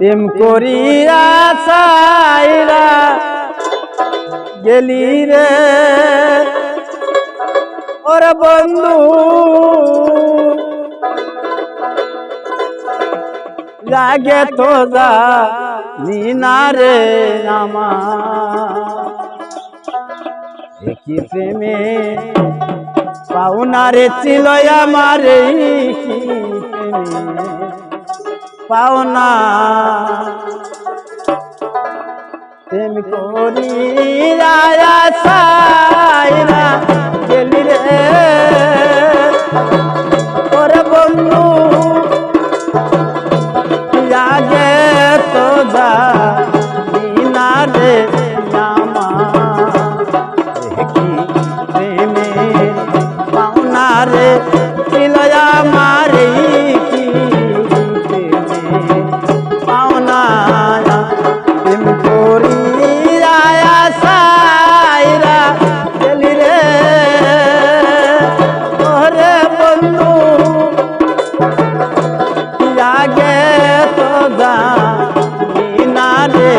প্রেম করিয়া সাইরা গেলি রে। ওর বন্ধু, লাগে তো যা নিনারে আমার। একই প্রেমে পাওনারে চিলয়া মারে কি প্রেমে। পাওনা প্রেম করি রায়া সাইরা গেলি রে। তো দা রে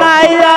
মায়া